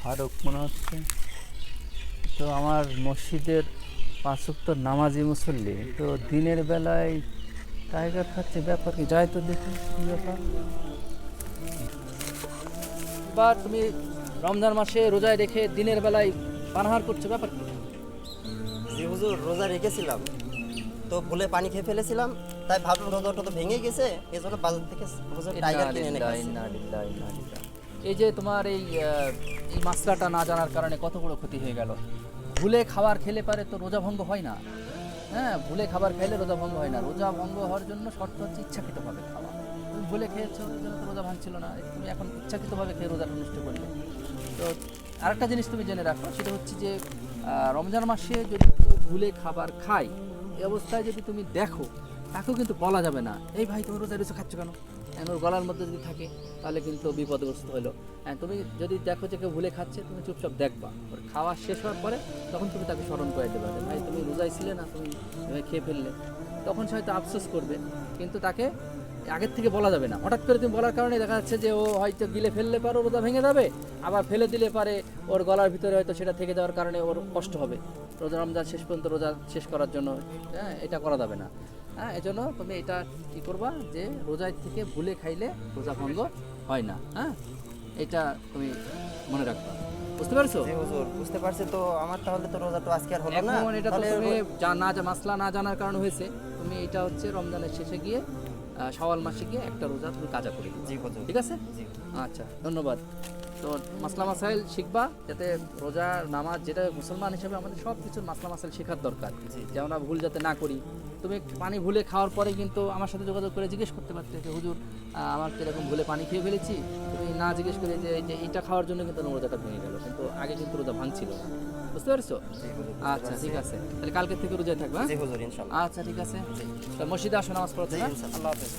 ফারুক মনে হচ্ছে। তো আমার মসজিদের পাঁচক্ত নামাজি মুসল্লি তো দিনের বেলায় টাইগার খাচ্ছে ব্যাপার কি? যাই তো দেখি কি ব্যাপার। বা তুমি রমজান মাসে রোজায় রেখে দিনের বেলায় পানাহার করছ ব্যাপার কি? জি হুজুর রোজা রেখেছিলাম। তো ভুলে পানি খেয়ে ফেলেছিলাম তাই ভাবলাম রোজাটা তো ভেঙে গেছে এই জন্য বাজার থেকে হুজুর টাইগার কিনে এনে এই যে তোমার এই এই মাসলাটা না জানার কারণে কত বড় ক্ষতি হয়ে গেল? ভুলে খাবার খেলে পারে তো রোজা ভঙ্গ হয় না। হ্যাঁ ভুলে খাবার খাইলে রোজা ভঙ্গ হয় না। রোজা ভঙ্গ হওয়ার জন্য শর্ত হচ্ছে ইচ্ছাকৃতভাবে খাওয়া। তুমি ভুলে খেয়েছো, ওই জন্য তো রোজা ভাঙছিল না। তুমি এখন ইচ্ছাকৃতভাবে খেয়ে রোজাটা নষ্ট করলে। তো আরেকটা জিনিস তুমি জেনে রাখো, সেটা হচ্ছে যে রমজান মাসে যদি ভুলে খাবার খায় এই অবস্থায় যদি তুমি দেখো তাকেও কিন্তু বলা যাবে না। এই ভাই, তুমি রোজা রোজা খাচ্ছ কেন? এখন ওর গলার মধ্যে যদি থাকে, তাহলে কিন্তু বিপদগ্রস্ত হলো। হ্যাঁ তুমি যদি দেখো যে কেউ ভুলে খাচ্ছে, তুমি চুপচাপ দেখবা। ওর খাওয়া শেষ হওয়ার পরে তখন তুমি তাকে স্মরণ করে দেবে ভাই, তুমি রোজাই ছিলে না, তুমি খেয়ে ফেললে। তখন সে হয়তো আফসোস করবে, কিন্তু তাকে আগের থেকে বলা যাবে না। হঠাৎ করে তুমি বলার কারণে দেখা যাচ্ছে যে, ও হয়তো গিলে ফেললে পারো রোজা ভেঙে যাবে, আবার ফেলে দিলে পারে, ওর গলার ভিতরে হয়তো সেটা থেকে যাওয়ার কারণে ওর কষ্ট হবে। রোজা রমজান শেষ পর্যন্ত রোজা শেষ করার জন্য হ্যাঁ এটা করা যাবে না। হ্যাঁ এজন্য তুমি এটা কি করবা যে রোজায় থেকে ভুলে খাইলে রোজা ভঙ্গ হয় না হ্যাঁ? এটা তুমি মনে রাখবা। বুঝতে পারছ? জি হুজুর বুঝতে পারছি তো আমার তাহলে তো রোজাটা আজকে আর হলো না। এখন এটা তো তুমি না যা- মাসলা না জানার কারণে হয়েছে। তুমি এটা হচ্ছে রমজানের শেষে গিয়ে শাওয়াল মাসে গিয়ে একটা রোজা তুমি কাজা করে দিবে জি হুজুর। ঠিক আছে? জি। আচ্ছা ধন্যবাদ। তো মাসলা মাসাইল শিখবা যাতে রোজা নামাজ যেটা মুসলমান হিসেবে আমাদের সব কিছুর মাসলা মাসাইল শেখার দরকার। জি। যে আমরা ভুল যাতে না করি তুমি পানি ভুলে খাওয়ার পরে কিন্তু আমার সাথে যোগাযোগ করে জিজ্ঞেস করতে পারতে যে হুজুর আমার তো এরকম ভুলে পানি খেয়ে ফেলেছি? তুমি না জিজ্ঞেস করে যে যে এইটা খাওয়ার জন্য কিন্তু রোজাটা ভেঙে গেল কিন্তু আগে কিন্তু রোজা ভাঙছিল না। বুঝতে পারছ? হুজুর বুঝতে আচ্ছা ঠিক আছে। তাহলে কালকে থেকে রোজায় থাকবা আচ্ছা ঠিক আছে। মসজিদে আসো নামাজ পড়তে হ্যাঁ? আল্লাহ হাফেজ।